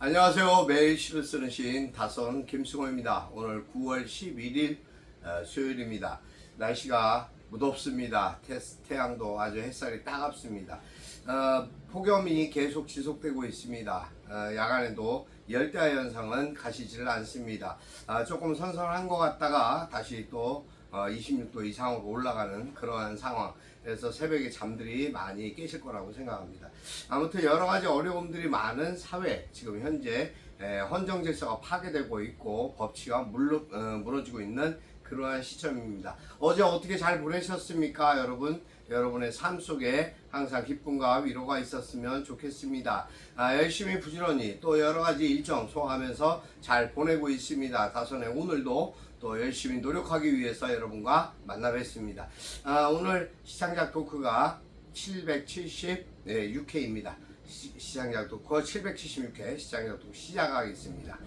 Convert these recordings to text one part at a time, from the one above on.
안녕하세요. 매일 시를 쓰는 시인 다선 김승호입니다. 오늘 9월 11일 어, 수요일입니다. 날씨가 무덥습니다. 태, 태양도 아주 햇살이 따갑습니다. 어, 폭염이 계속 지속되고 있습니다. 어, 야간에도 열대야 현상은 가시질 않습니다. 아, 조금 선선한 것 같다가 다시 또 어, 26도 이상으로 올라가는 그러한 상황. 그래서 새벽에 잠들이 많이 깨실 거라고 생각합니다. 아무튼 여러 가지 어려움들이 많은 사회, 지금 현재 에, 헌정 질서가 파괴되고 있고 법치가 물러, 어, 무너지고 있는 그러한 시점입니다. 어제 어떻게 잘 보내셨습니까, 여러분? 여러분의 삶 속에 항상 기쁨과 위로가 있었으면 좋겠습니다. 아, 열심히 부지런히 또 여러 가지 일정 소화하면서 잘 보내고 있습니다. 다선의 오늘도 또 열심히 노력하기 위해서 여러분과 만나 뵙습니다. 아, 오늘 시상작 토크가 776회입니다. 시장작 토크 776회 시장작 토크 시작하겠습니다.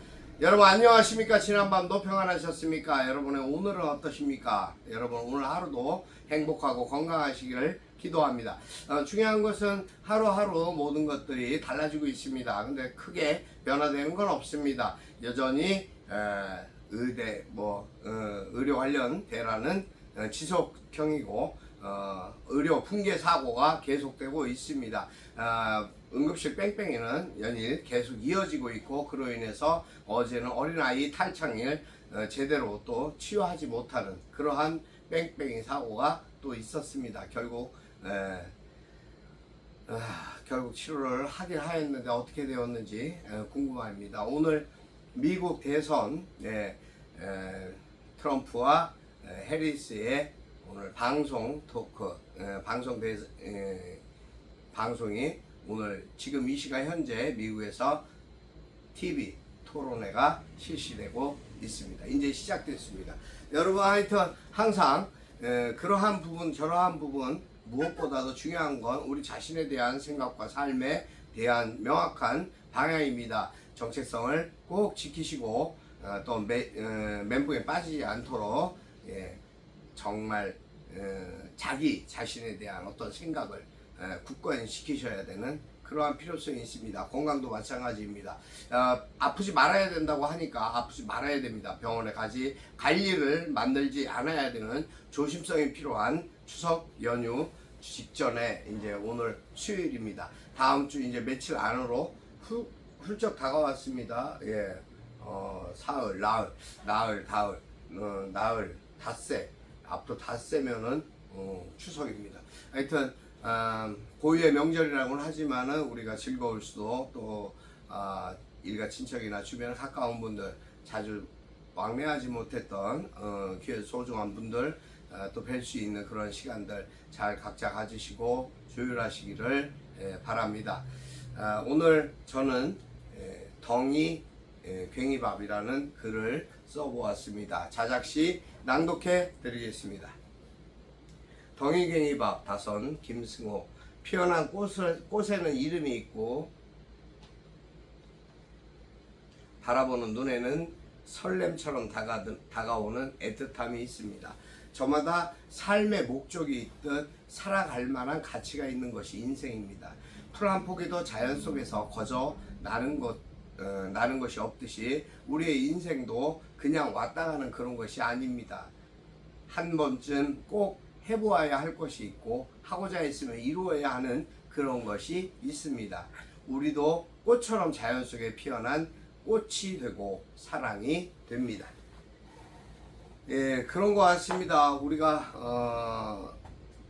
여러분 안녕하십니까? 지난밤도 평안하셨습니까? 여러분의 오늘은 어떠십니까? 여러분 오늘 하루도 행복하고 건강하시기를 기도합니다. 어, 중요한 것은 하루하루 모든 것들이 달라지고 있습니다. 근데 크게 변화되는 건 없습니다. 여전히 에, 의대 뭐 어, 의료 관련 대란은 어, 지속형이고 어, 의료 붕괴 사고가 계속되고 있습니다. 아, 응급실 뺑뺑이는 연일 계속 이어지고 있고 그로 인해서 어제는 어린아이 탈창일 어, 제대로 또 치유하지 못하는 그러한 뺑뺑이 사고가 또 있었습니다. 결국 에, 아, 결국 치료를 하긴 하였는데 어떻게 되었는지 에, 궁금합니다. 오늘 미국 대선 네, 에, 트럼프와 에, 해리스의 오늘 방송 토크 에, 방송 대 에, 방송이 오늘 지금 이 시간 현재 미국에서 TV 토론회가 실시되고 있습니다. 이제 시작됐습니다. 여러분 하여튼 항상 에, 그러한 부분 저러한 부분 무엇보다도 중요한 건 우리 자신에 대한 생각과 삶에 대한 명확한 방향입니다. 정체성을 꼭 지키시고 어, 또 매, 어, 멘붕에 빠지지 않도록 예, 정말 어, 자기 자신에 대한 어떤 생각을 에, 굳건시키셔야 되는 그러한 필요성이 있습니다. 건강도 마찬가지입니다. 어, 아프지 말아야 된다고 하니까 아프지 말아야 됩니다. 병원에 가지 갈 일을 만들지 않아야 되는 조심성이 필요한 추석 연휴 직전에 이제 오늘 수요일입니다. 다음 주 이제 며칠 안으로 후, 훌쩍 다가왔습니다. 예, 어, 사흘, 나흘, 나흘, 다흘, 어, 나흘, 닷새 앞으로 닷새면은 어, 추석입니다. 하여튼 아, 고유의 명절이라고는 하지만은 우리가 즐거울 수도 또 아, 일가 친척이나 주변 가까운 분들 자주 왕래하지 못했던 어, 귀에 소중한 분들 어, 또뵐 수 있는 그런 시간들 잘 각자 가지시고 조율하시기를 예, 바랍니다. 아, 오늘 저는 예, 덩이 예, 괭이밥이라는 글을 써보았습니다. 자작시 낭독해 드리겠습니다. 덩이괭이밥 다선 김승호 피어난 꽃을, 꽃에는 이름이 있고 바라보는 눈에는 설렘처럼 다가, 다가오는 애틋함이 있습니다. 저마다 삶의 목적이 있듯 살아갈 만한 가치가 있는 것이 인생입니다. 풀 한 포기도 자연 속에서 거저 나는 것, 어, 나는 것이 없듯이 우리의 인생도 그냥 왔다 가는 그런 것이 아닙니다. 한 번쯤 꼭 해보아야 할 것이 있고 하고자 했으면 이루어야 하는 그런 것이 있습니다. 우리도 꽃처럼 자연 속에 피어난 꽃이 되고 사랑이 됩니다. 예, 그런 것 같습니다. 우리가 어,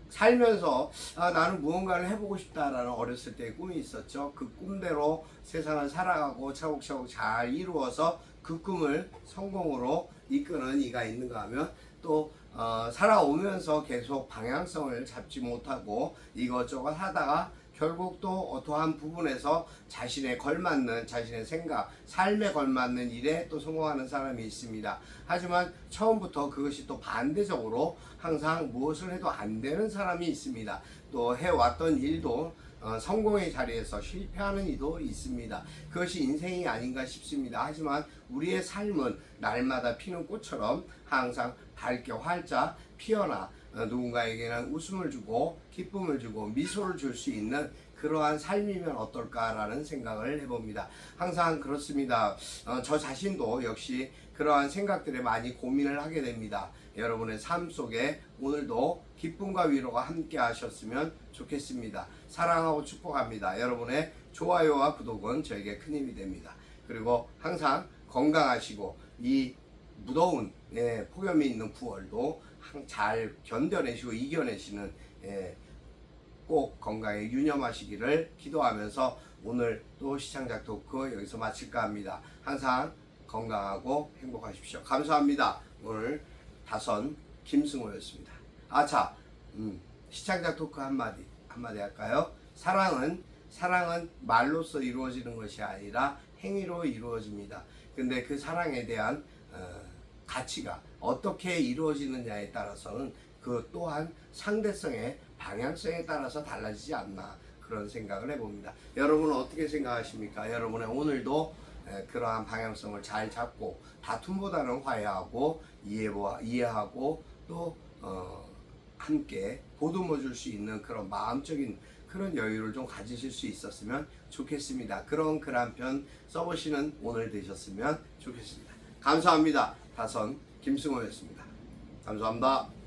살면서 아, 나는 무언가를 해보고 싶다라는 어렸을 때의 꿈이 있었죠. 그 꿈대로 세상을 살아가고 차곡차곡 잘 이루어서 그 꿈을 성공으로 이끄는 이가 있는가 하면 또 어, 살아오면서 계속 방향성을 잡지 못하고 이것저것 하다가 결국 또 어떠한 부분에서 자신의 걸맞는 자신의 생각, 삶에 걸맞는 일에 또 성공하는 사람이 있습니다. 하지만 처음부터 그것이 또 반대적으로 항상 무엇을 해도 안 되는 사람이 있습니다. 또 해왔던 일도 어, 성공의 자리에서 실패하는 이도 있습니다. 그것이 인생이 아닌가 싶습니다. 하지만 우리의 삶은 날마다 피는 꽃처럼 항상 밝게 활짝 피어나 어, 누군가에게는 웃음을 주고 기쁨을 주고 미소를 줄 수 있는 그러한 삶이면 어떨까라는 생각을 해봅니다. 항상 그렇습니다. 어, 저 자신도 역시 그러한 생각들에 많이 고민을 하게 됩니다. 여러분의 삶 속에 오늘도 기쁨과 위로가 함께 하셨으면 좋겠습니다. 사랑하고 축복합니다. 여러분의 좋아요와 구독은 저에게 큰 힘이 됩니다. 그리고 항상 건강하시고 이 무더운 예, 폭염이 있는 9월도 잘 견뎌내시고 이겨내시는 예, 꼭 건강에 유념하시기를 기도하면서 오늘 또 시청자 토크 여기서 마칠까 합니다. 항상 건강하고 행복하십시오. 감사합니다. 오늘 다선 김승호였습니다. 아차, 음, 시청자 토크 한마디 한마디 할까요? 사랑은 사랑은 말로써 이루어지는 것이 아니라 행위로 이루어집니다. 근데 그 사랑에 대한 어, 가치가 어떻게 이루어지느냐에 따라서는 그 또한 상대성의 방향성에 따라서 달라지지 않나 그런 생각을 해봅니다. 여러분은 어떻게 생각하십니까? 여러분의 오늘도 에, 그러한 방향성을 잘 잡고 다툼보다는 화해하고 이해하고 또 어, 함께 보듬어 줄 수 있는 그런 마음적인 그런 여유를 좀 가지실 수 있었으면 좋겠습니다. 그런 글 한 편 써보시는 오늘 되셨으면 좋겠습니다. 감사합니다. 다선 김승호였습니다. 감사합니다.